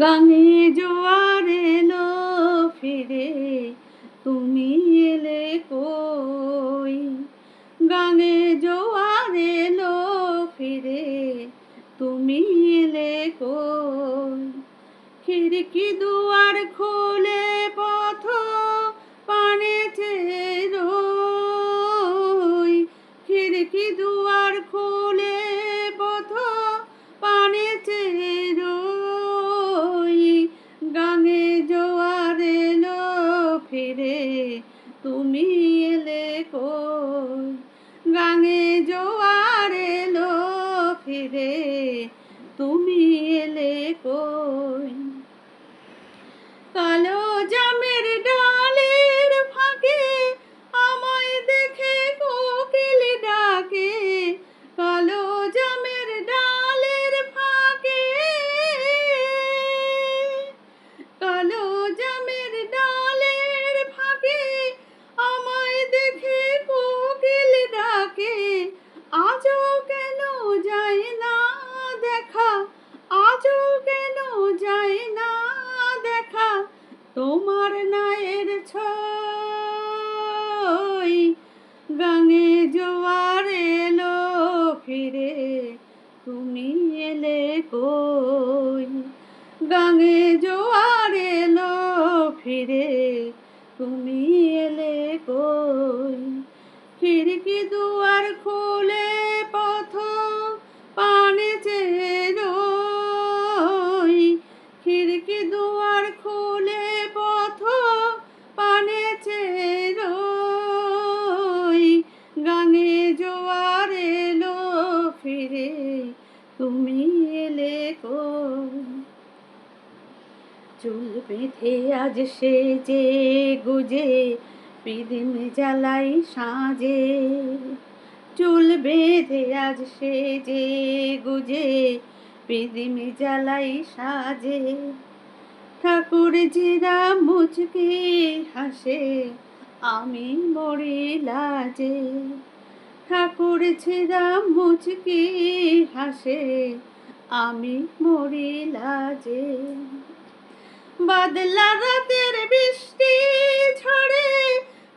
গাঙে জোয়ার এলো ফিরে, তুমি এলে কই? গানে জোয়ার এলো ফিরে, তুমি এলে কই? খিড়কি দুয়ার খোলে পথ কই গাঙে জোয়ার এলো ফিরে। তুমি এলে কই তোমার নায়ের ছই গাঙে জোয়ার এলো ফিরে তুমি এলে কই? গাঙে জোয়ার এলো ফিরে তুমি এলে চুল বেঁধে আজ সে যে গুজে পিদিম জ্বালাই সাজে। চুল বেঁধে আজ সে যে গুজে পিদিম জ্বালাই সাজে। ঠাকুর জিরা মুচকে হাসে, আমি মরি লাজে। ঠাকুর ছিলাম মুচকি হাসে, আমি মরি লাজে বাদলা রাতের বৃষ্টি ঝরে,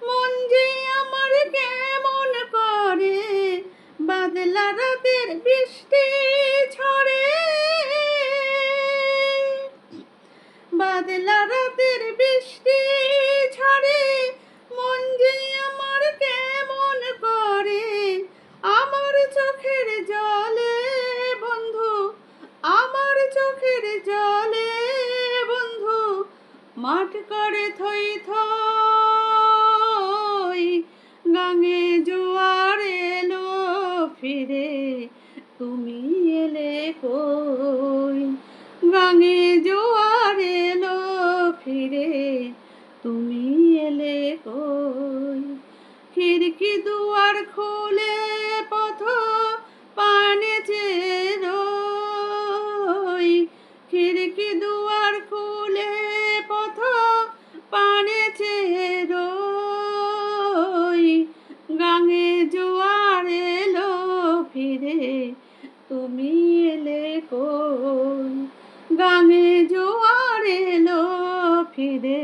মন যে আমার কেমন করে। বাদলা রাতের বৃষ্টি জলে বন্ধু মাঠ করে থই থই গাঙে জোয়ার এলো ফিরে। তুমি ফিরে তুমি এলে কই গানে জোয়ার এলো ফিরে